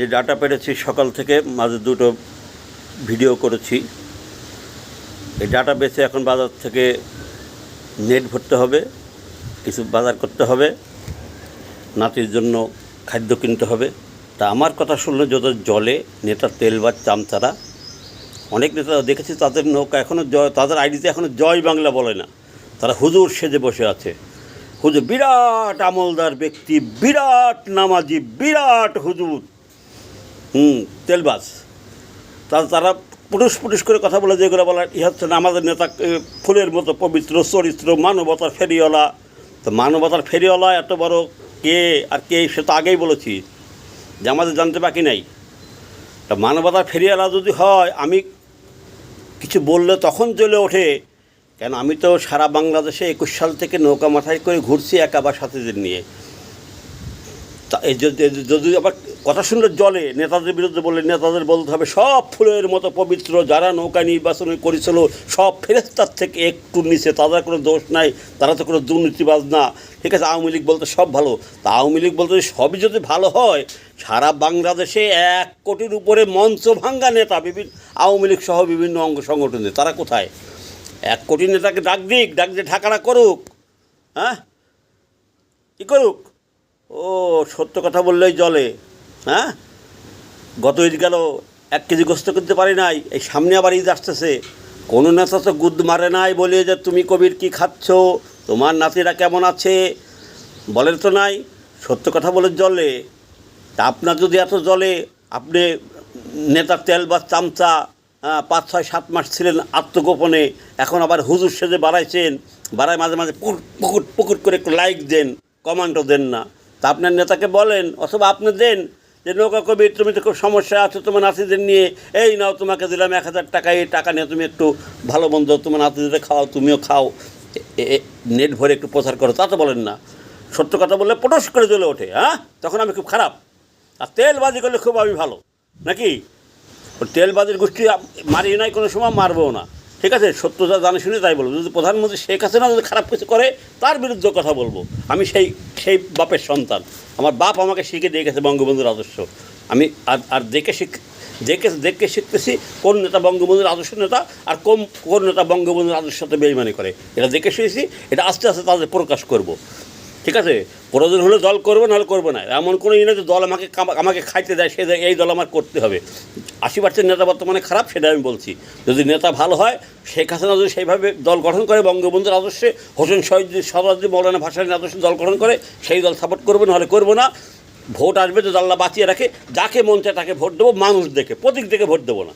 যে ডাটা পেরেছি, সকাল থেকে মাঝে দুটো ভিডিও করেছি। এই ডাটা বেছে এখন বাজার থেকে নেট ভরতে হবে, কিছু বাজার করতে হবে, নাতির জন্য খাদ্য কিনতে হবে। তা আমার কথা শুনলে যত জলে নেতা তেল বা চামচারা, অনেক নেতা দেখেছি তাদের নৌকা এখনও জয়, তাদের আইডিতে এখনও জয় বাংলা বলে না। তারা হুজুর সেজে বসে আছে। হুজুর বিরাট আমলদার ব্যক্তি, বিরাট নামাজি, বিরাট হুজুর। হুম তেলবাস তা তারা পুরুষ পুরুষ করে কথা বলে, যেগুলো বলার ই হচ্ছে না, আমাদের নেতা ফুলের মতো পবিত্র, চরিত্র, মানবতার ফেরিওয়ালা। তো মানবতার ফেরিওয়ালা এত বড় কে আর কে, সে তো আগেই বলেছি, যে আমাদের জানতে বাকি নাই। তা মানবতার ফেরিওয়ালা যদি হয়, আমি কিছু বললে তখন জ্বলে ওঠে। কেন, আমি তো সারা বাংলাদেশে একুশ সাল থেকে নৌকা মাথায় করে ঘুরছি একা বা সাথীদের নিয়ে। যদি আবার কথা শুনলে জলে, নেতাদের বিরুদ্ধে বললে নেতাদের বলতে হবে, সব ফুলের মতো পবিত্র, যারা নৌকা নির্বাচন করেছিল, সব ফেরেস্তার থেকে একটু নিচে, তাদের কোনো দোষ নাই, তারা তো কোনো দুর্নীতিবাজ না। ঠিক আছে, আওয়ামী লীগ বলতে সব ভালো। তা আওয়ামী লীগ বলতে সবই যদি ভালো হয়, সারা বাংলাদেশে এক কোটির উপরে মঞ্চ ভাঙ্গা নেতা বিভিন্ন আওয়ামী লীগ সহ বিভিন্ন অঙ্গ সংগঠনের তারা কোথায়? এক কোটি নেতাকে ডাক দিক, ডাক দিয়ে ঢাকাটা করুক হ্যাঁ? কী করুক? ও, সত্য কথা বললেই জলে। হ্যাঁ? গত ঈদ গেল, এক কেজি গোস্ত করতে পারি নাই, এই সামনে আবার ঈদ আসতেছে। কোনো নেতা তো গুদ মারে নাই বলে যে তুমি কবির কি খাচ্ছ, তোমার নাতিরা কেমন আছে? বলেন তো নাই, সত্য কথা বলে জলে। তা আপনার যদি এত জলে, আপনি নেতার তেল বা চামচা পাঁচ, ছয়, সাত মাস ছিলেন আত্মগোপনে, এখন আবার হুজুর সেজে বাড়াইছেন, বাড়ায় মাঝে মাঝে পুকুর পুকুর পুকুর করে একটু লাইক দেন কমান্ডও দেন না। তা আপনার নেতাকে বলেন অথবা আপনি দেন যে নৌকা কবির তুমি তো খুব সমস্যা আছো, তোমার নাতিদের নিয়ে, এই নাও তোমাকে দিলাম এক হাজার টাকা, এই টাকা নিয়ে তুমি একটু ভালো মন্দ তোমার নাতিদের খাও তুমিও খাও। নেট ভরে একটু প্রচার করো, তা তো বলেন না। সত্য কথা বললে পটস করে জ্বলে ওঠে হ্যাঁ? তখন আমি খুব খারাপ। আর তেলবাজি করলে খুব আমি ভালো, নাকি? তেলবাজির গোষ্ঠী মারি নাই, কোনো সময় মারবও না। ঠিক আছে সত্যতা জানে শুনে তাই বলব। যদি প্রধানমন্ত্রী শেখ হাসিনা যদি খারাপ কিছু করে, তার বিরুদ্ধে কথা বলব। আমি সেই সেই বাপের সন্তান। আমার বাপ আমাকে শিখে দিয়ে গেছে বঙ্গবন্ধুর আদর্শ। আমি আর আর দেখে শিখ, দেখে দেখে শিখতেছি কোন নেতা বঙ্গবন্ধুর আদর্শ নেতা আর কোন কোন নেতা বঙ্গবন্ধুর আদর্শ সাথে বেইমানি করে। এটা দেখে শিখেছি এটা আস্তে আস্তে তাদের প্রকাশ করব। ঠিক আছে? প্রয়োজন হলে দল করব, নাহলে করব না। এমন কোনো ইয়ে যে দল আমাকে আমাকে খাইতে দেয়, সে এই দল আমার করতে হবে। আশি পার্সেন্ট নেতা বর্তমানে খারাপ, সেটা আমি বলছি। যদি নেতা ভালো হয়, শেখ হাসিনা যদি সেইভাবে দল গঠন করে, বঙ্গবন্ধুর আদর্শে, হোসেন শহীদ সরাজি মৌলানা ভাসানের আদর্শে দল গঠন করে, সেই দল সাপোর্ট করব, নাহলে করব না। ভোট আসবে তো আল্লাহ বাঁচিয়ে রাখে, যাকে মন চায় তাকে ভোট দেবো, মানুষ দেখে, প্রতীক দেখে ভোট দেবো না।